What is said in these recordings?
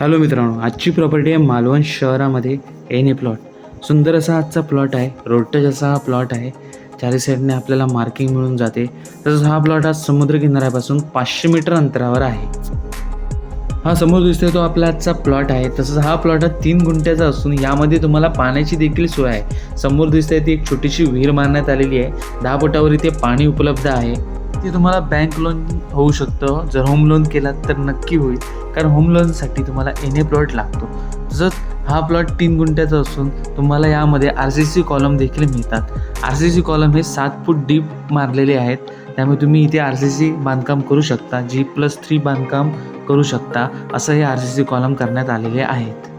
Hello मित्रांनो आजची property आहे मालवण शहरामध्ये. N A plot. सुंदर असा आजचा प्लॉट आहे. रोडटच असा हा प्लॉट आहे चारी साईडने आपल्याला मार्किंग मिळून जाते. तसंच हा प्लॉट आज समुद्रकिनाऱ्यापासून पाचशे मीटर अंतरावर आहे. हा समोर दिसतोय तो आपला आजचा प्लॉट आहे. तसंच हा प्लॉट हा तीन गुंठ्याचा असून यामध्ये तुम्हाला पाण्याची देखील सोय आहे. समोर दिसतंय ती एक छोटीशी विहीर मारण्यात आलेली आहे. दहा फुटावर इथे पाणी उपलब्ध आहे. ते तुम्हाला बँक लोन होऊ शकतं. जर होम लोन केलात तर नक्की होईल. कारण होम लोनसाठी तुम्हाला एन ए प्लॉट लागतो. तसंच हा प्लॉट तीन गुंठ्याचा असून तुम्हाला यामध्ये आर सी सी कॉलम देखील मिळतात. आर सी सी कॉलम हे सात फूट डीप मारलेले आहेत. त्यामुळे तुम्ही इथे आर सी सी बांधकाम करू शकता. जी प्लस थ्री बांधकाम करू शकता. असं हे आर सी सी कॉलम करण्यात आलेले आहेत.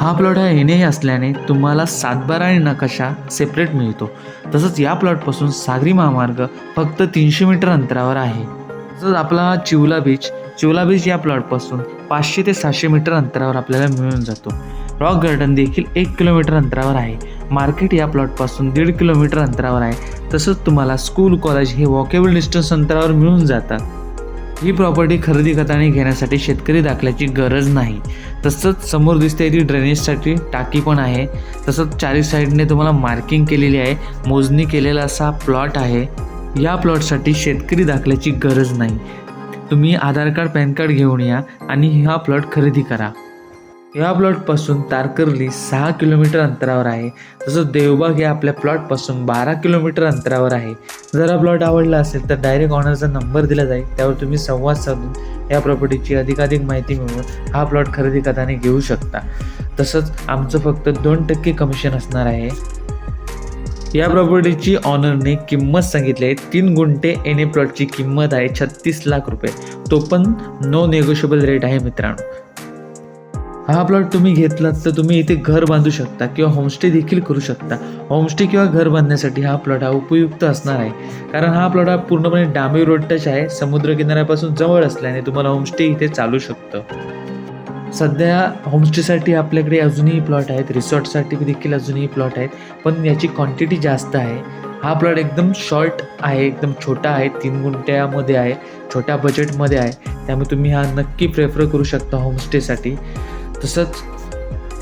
हा प्लॉट हा एन ए असल्याने तुम्हाला सातबारा आणि नकाशा सेपरेट मिळतो. तसंच या प्लॉटपासून सागरी महामार्ग फक्त तीनशे मीटर अंतरावर आहे. तसंच आपला चिवला बीच चिवला बीच या प्लॉटपासून पाचशे ते सहाशे मीटर अंतरावर आपल्याला मिळून जातो. रॉक गार्डन देखील एक किलोमीटर अंतरावर आहे. मार्केट या प्लॉटपासून दीड किलोमीटर अंतरावर आहे. तसंच तुम्हाला स्कूल कॉलेज हे वॉकेबल डिस्टन्स अंतरावर मिळून जातात. ही प्रॉपर्टी खरेदी करताना घेण्यासाठी शेतकरी दाखल्याची गरज नाही. तसंच समोर दिसते ती ड्रेनेजसाठी टाकी पण आहे. तसंच चारी साईडने तुम्हाला मार्किंग केलेली आहे. मोजणी केलेला असा प्लॉट आहे. या प्लॉटसाठी शेतकरी दाखल्याची गरज नाही. तुम्ही आधार कार्ड पॅन कार्ड घेऊन या आणि हा प्लॉट खरेदी करा. या प्लॉटपासून तारकर्ली सहा किलोमीटर अंतरावर आहे. तसंच देवबाग हे आपल्या प्लॉटपासून बारा किलोमीटर अंतरावर आहे. जर हा प्लॉट आवडला असेल तर डायरेक्ट ऑनरचा नंबर दिला जाईल. त्यावर तुम्ही संवाद साधून या प्रॉपर्टीची अधिकाधिक माहिती मिळवून हा प्लॉट खरेदी करताना घेऊ शकता. तसंच आमचं फक्त दोन टक्के कमिशन असणार आहे. या प्रॉपर्टीची ऑनरने किंमत सांगितली आहे. तीन गुंठे एन ए प्लॉटची किंमत आहे छत्तीस लाख रुपये. तो पण नो नेगोशिएबल रेट आहे मित्रांनो. हा प्लॉट तुम्ही घेतलात तर तुम्ही इथे घर बांधू शकता किंवा होमस्टे देखील करू शकता. होमस्टे किंवा घर बांधण्यासाठी हा प्लॉट हा उपयुक्त असणार आहे. कारण हा प्लॉट हा पूर्णपणे डांबी रोड टच आहे समुद्रकिनाऱ्यापासून जवळ असल्याने तुम्हाला होमस्टे इथे चालू शकतं. सध्या होमस्टेसाठी आपल्याकडे अजूनही प्लॉट आहेत रिसॉर्टसाठी देखील अजूनही प्लॉट आहेत पण याची क्वांटिटी जास्त आहे. हा प्लॉट एकदम शॉर्ट आहे एकदम छोटा आहे तीन गुंट्यामध्ये आहे छोट्या बजेटमध्ये आहे. त्यामुळे तुम्ही हा नक्की प्रेफर करू शकता होमस्टेसाठी. तसंच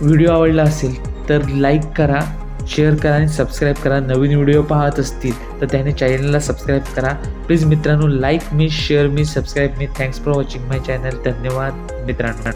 व्हिडिओ आवडला असेल तर लाईक करा शेअर करा आणि सबस्क्राईब करा. नवीन व्हिडिओ पाहत असतील तर त्याने चॅनलला सबस्क्राईब करा. प्लीज मित्रांनो लाईक मी शेअर मी subscribe me. Thanks for watching my channel धन्यवाद मित्रांनो.